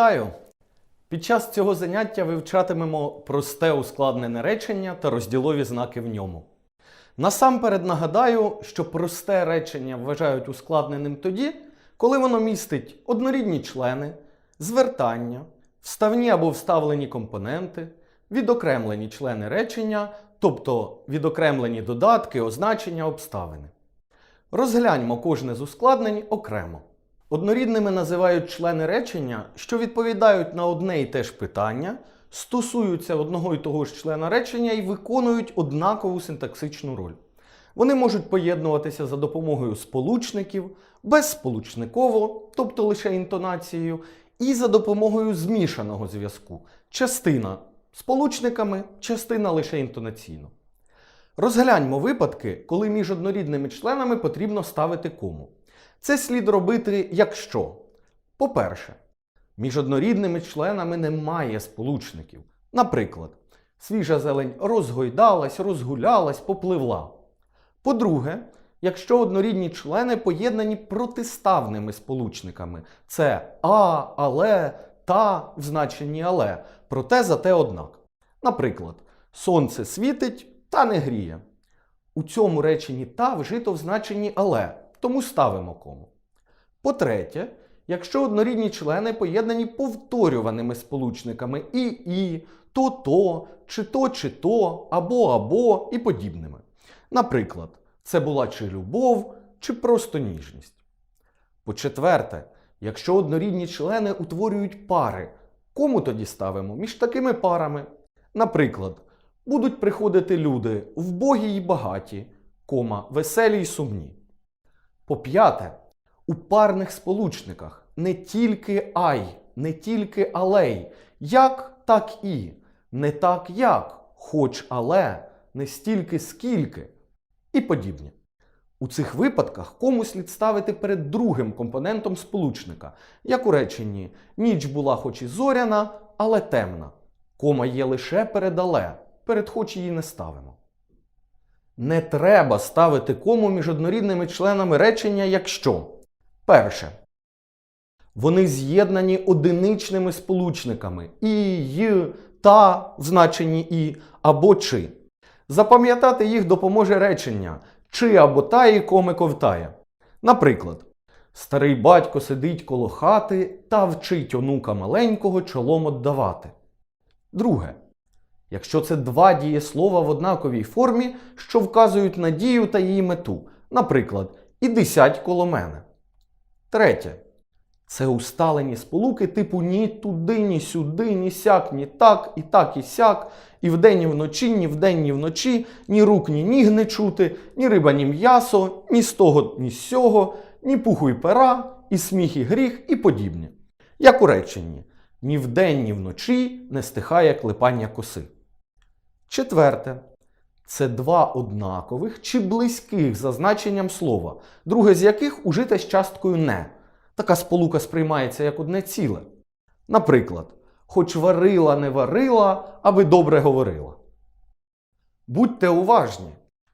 Вітаю! Під час цього заняття вивчатимемо просте ускладнене речення та розділові знаки в ньому. Насамперед нагадаю, що просте речення вважають ускладненим тоді, коли воно містить однорідні члени, звертання, вставні або вставлені компоненти, відокремлені члени речення, тобто відокремлені додатки, означення, обставини. Розгляньмо кожне з ускладнень окремо. Однорідними називають члени речення, що відповідають на одне і те ж питання, стосуються одного і того ж члена речення і виконують однакову синтаксичну роль. Вони можуть поєднуватися за допомогою сполучників, безсполучниково, тобто лише інтонацією, і за допомогою змішаного зв'язку. Частина сполучниками, частина лише інтонаційно. Розгляньмо випадки, коли між однорідними членами потрібно ставити кому. Це слід робити, якщо. По-перше, між однорідними членами немає сполучників. Наприклад, свіжа зелень розгойдалась, розгулялась, попливла. По-друге, якщо однорідні члени поєднані протиставними сполучниками, це а, але, та в значенні але, проте зате однак. Наприклад, сонце світить та не гріє. У цьому реченні та вжито в значенні але, тому ставимо кому. По-третє, якщо однорідні члени поєднані повторюваними сполучниками і і, то то, чи то, чи то, або або і подібними. Наприклад, це була чи любов, чи просто ніжність. По-четверте, якщо однорідні члени утворюють пари, кому тоді ставимо між такими парами? Наприклад, будуть приходити люди вбогі й багаті, кома, веселі й сумні. По-п'яте, у парних сполучниках не тільки ай, не тільки алей, як, так і, не так як, хоч але, не стільки скільки і подібні. У цих випадках кому слід ставити перед другим компонентом сполучника, як у реченні ніч була хоч і зоряна, але темна. Кома є лише перед але, перед хоч її не ставимо. Не треба ставити кому між однорідними членами речення, якщо перше. Вони з'єднані одиничними сполучниками і, й, та в значенні і або чи. Запам'ятати їх допоможе речення чи або та і коми ковтає. Наприклад, старий батько сидить коло хати та вчить онука маленького чолом отдавати. Друге. Якщо це два дієслова в однаковій формі, що вказують на дію та її мету. Наприклад, іди сядь коло мене. Третє. Це усталені сполуки типу ні туди, ні сюди, ні сяк, ні так, і так, і сяк, і вдень, і вночі, ні вдень, ні вночі, ні рук, ні ніг не чути, ні риба, ні м'ясо, ні з того, ні з сього, ні пуху й пера, і сміх, і гріх, і подібне. Як у реченні, ні вдень, ні вночі не стихає клепання коси. Четверте. Це два однакових чи близьких за значенням слова, друге з яких ужите з часткою не. Така сполука сприймається як одне ціле. Наприклад, хоч варила не варила, аби добре говорила. Будьте уважні.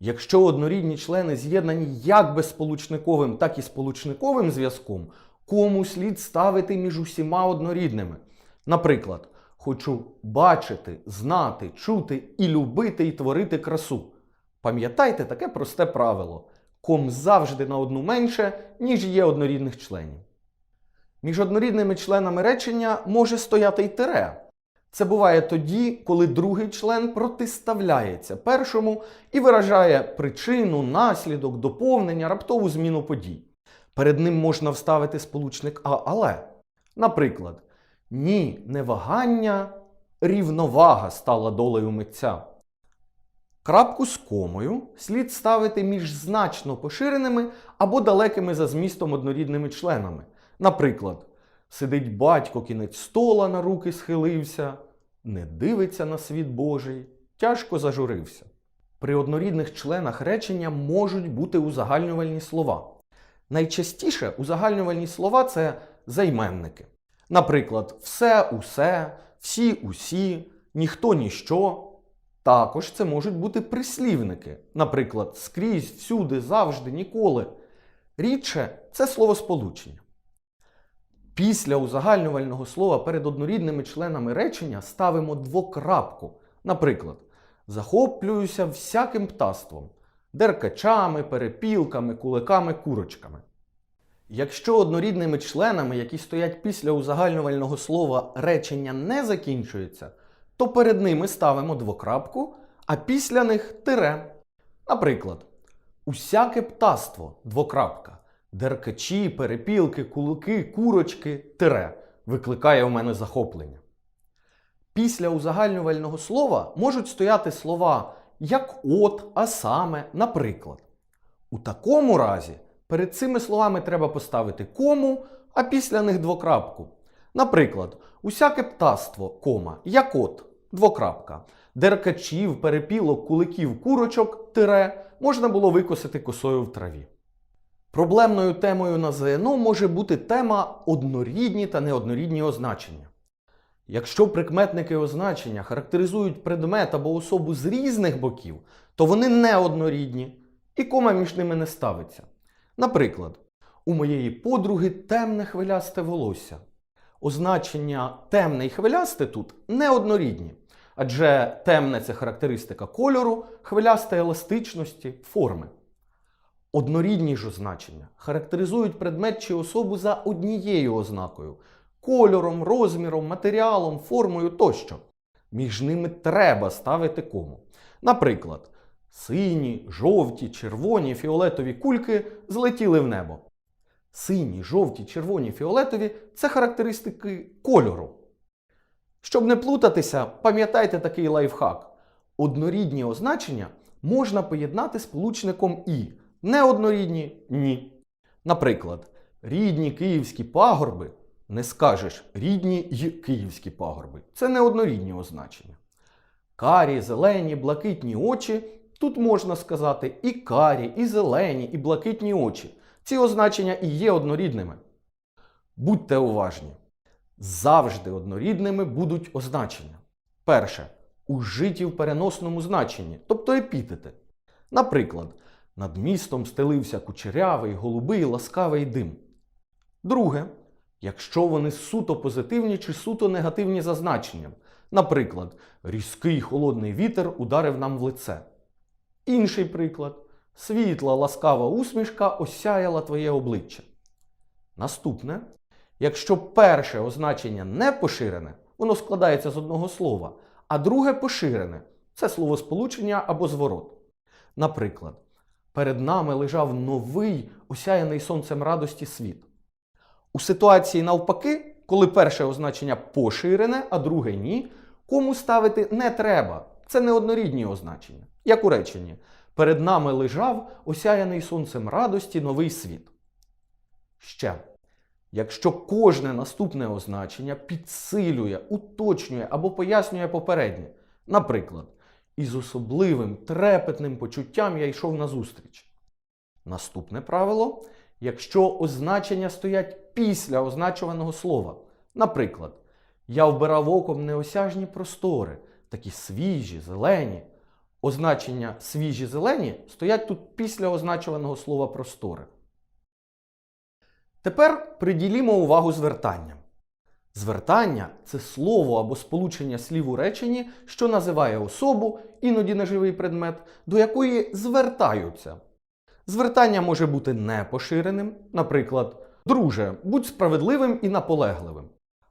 Якщо однорідні члени з'єднані як безсполучниковим, так і сполучниковим зв'язком, кому слід ставити між усіма однорідними. Наприклад, хочу бачити, знати, чути і любити і творити красу. Пам'ятайте таке просте правило: ком завжди на одну менше, ніж є однорідних членів. Між однорідними членами речення може стояти й тире. Це буває тоді, коли другий член протиставляється першому і виражає причину, наслідок, доповнення, раптову зміну подій. Перед ним можна вставити сполучник а але. Наприклад, ні, не вагання, рівновага стала долею митця. Крапку з комою слід ставити між значно поширеними або далекими за змістом однорідними членами. Наприклад, сидить батько кінець стола на руки схилився, не дивиться на світ Божий, тяжко зажурився. При однорідних членах речення можуть бути узагальнювальні слова. Найчастіше узагальнювальні слова це займенники. Наприклад, все, усе, всі, усі, ніхто, ніщо. Також це можуть бути прислівники, наприклад, скрізь, всюди, завжди, ніколи. Рідше це словосполучення. Після узагальнювального слова перед однорідними членами речення ставимо двокрапку. Наприклад, захоплююся всяким птаством, деркачами, перепілками, куликами, курочками. Якщо однорідними членами, які стоять після узагальнювального слова, речення не закінчується, то перед ними ставимо двокрапку, а після них тире. Наприклад, усяке птаство двокрапка, деркачі, перепілки, кулики, курочки, тире викликає у мене захоплення. Після узагальнювального слова можуть стояти слова як от, а саме, наприклад. У такому разі перед цими словами треба поставити кому, а після них двокрапку. Наприклад, усяке птаство, кома, як от, двокрапка, деркачів, перепілок, куликів, курочок, тире можна було викосити косою в траві. Проблемною темою на ЗНО може бути тема однорідні та неоднорідні означення. Якщо прикметники означення характеризують предмет або особу з різних боків, то вони неоднорідні і кома між ними не ставиться. Наприклад, у моєї подруги темне хвилясте волосся. Означення темне і хвилясте тут неоднорідні, адже темне це характеристика кольору, хвилясте еластичності, форми. Однорідні ж означення характеризують предмет чи особу за однією ознакою кольором, розміром, матеріалом, формою тощо. Між ними треба ставити кому. Наприклад, сині, жовті, червоні, фіолетові кульки злетіли в небо. Сині, жовті, червоні, фіолетові це характеристики кольору. Щоб не плутатися, пам'ятайте такий лайфхак. Однорідні означення можна поєднати сполучником і. Неоднорідні ні. Наприклад, рідні київські пагорби не скажеш рідні й київські пагорби. Це неоднорідні означення. Карі, зелені, блакитні очі. Тут можна сказати і карі, і зелені, і блакитні очі. Ці означення і є однорідними. Будьте уважні. Завжди однорідними будуть означення. Перше. Ужиті в переносному значенні, тобто епітети. Наприклад, над містом стелився кучерявий, голубий, ласкавий дим. Друге, якщо вони суто позитивні чи суто негативні за значенням. Наприклад, різкий холодний вітер ударив нам в лице. Інший приклад світла, ласкава усмішка осяяла твоє обличчя. Наступне, якщо перше означення не поширене, воно складається з одного слова, а друге поширене це словосполучення або зворот. Наприклад, перед нами лежав новий осяяний сонцем радості світ. У ситуації навпаки, коли перше означення поширене, а друге ні, кому ставити не треба. Це неоднорідні означення. Як у реченні, перед нами лежав осяяний сонцем радості новий світ. Ще. Якщо кожне наступне означення підсилює, уточнює або пояснює попереднє, наприклад, із особливим трепетним почуттям я йшов назустріч. Наступне правило, якщо означення стоять після означуваного слова. Наприклад, я вбирав оком неосяжні простори, такі свіжі, зелені. Означення свіжі зелені стоять тут після означуваного слова простори. Тепер приділімо увагу звертанням. Звертання це слово або сполучення слів у реченні, що називає особу, іноді неживий предмет, до якої звертаються. Звертання може бути непоширеним, наприклад, друже, будь справедливим і наполегливим.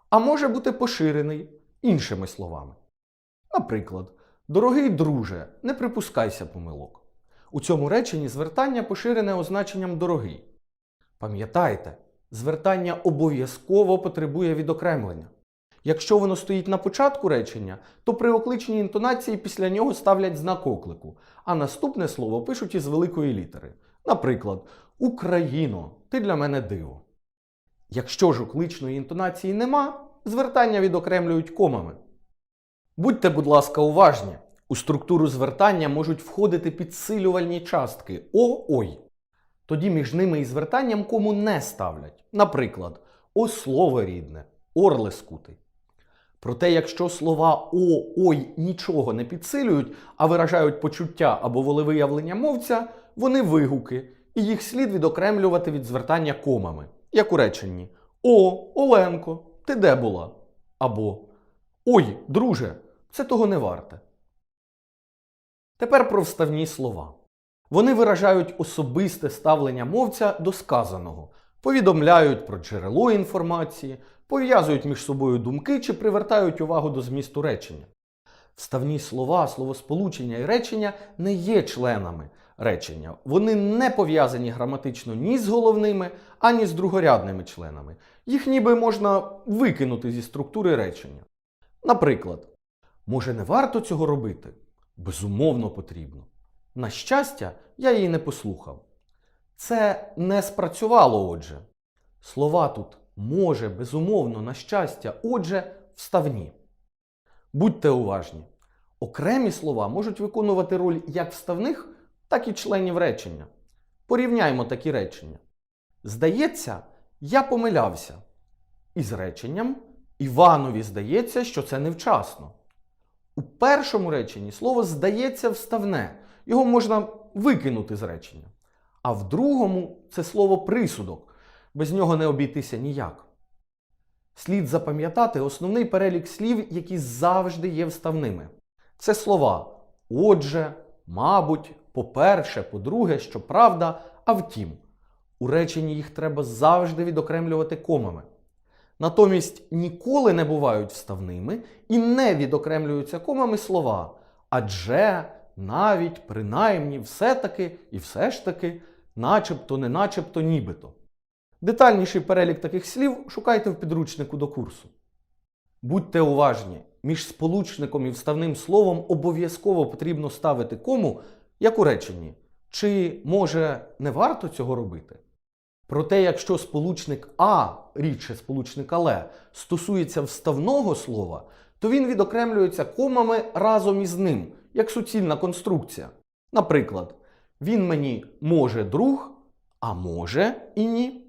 А може бути поширений іншими словами. Наприклад, дорогий друже, не припускайся помилок. У цьому реченні звертання поширене означенням дорогий. Пам'ятайте, звертання обов'язково потребує відокремлення. Якщо воно стоїть на початку речення, то при окличній інтонації після нього ставлять знак оклику, а наступне слово пишуть із великої літери. Наприклад, Україно, ти для мене диво. Якщо ж окличної інтонації нема, звертання відокремлюють комами. Будьте, будь ласка, уважні. У структуру звертання можуть входити підсилювальні частки о ой. Тоді між ними і звертанням кому не ставлять. Наприклад, о слово рідне, орле скутий. Проте, якщо слова о, ой нічого не підсилюють, а виражають почуття або волевиявлення мовця, вони вигуки, і їх слід відокремлювати від звертання комами, як у реченні О, Оленко, ти де була? Або Ой, друже, це того не варте. Тепер про вставні слова. Вони виражають особисте ставлення мовця до сказаного, повідомляють про джерело інформації, пов'язують між собою думки чи привертають увагу до змісту речення. Вставні слова, словосполучення і речення не є членами речення. Вони не пов'язані граматично ні з головними, ані з другорядними членами. Їх ніби можна викинути зі структури речення. Наприклад, може не варто цього робити? Безумовно потрібно. На щастя, я її не послухав. Це не спрацювало, отже. Слова тут може, безумовно, на щастя, отже, вставні. Будьте уважні. Окремі слова можуть виконувати роль як вставних, так і членів речення. Порівняймо такі речення. Здається, я помилявся. Із реченням Іванові здається, що це невчасно. У першому реченні слово здається вставне, його можна викинути з речення. А в другому це слово присудок, без нього не обійтися ніяк. Слід запам'ятати основний перелік слів, які завжди є вставними. Це слова отже, мабуть, по-перше, по-друге, щоправда, а втім. У реченні їх треба завжди відокремлювати комами. Натомість ніколи не бувають вставними і не відокремлюються комами слова адже, навіть, принаймні, все-таки і все ж таки, начебто, не начебто, нібито. Детальніший перелік таких слів шукайте в підручнику до курсу. Будьте уважні, між сполучником і вставним словом обов'язково потрібно ставити кому, як у реченні. Чи, може, не варто цього робити? Проте, якщо сполучник А, рідше сполучник але, стосується вставного слова, то він відокремлюється комами разом із ним, як суцільна конструкція. Наприклад, він мені може друг, а може і ні.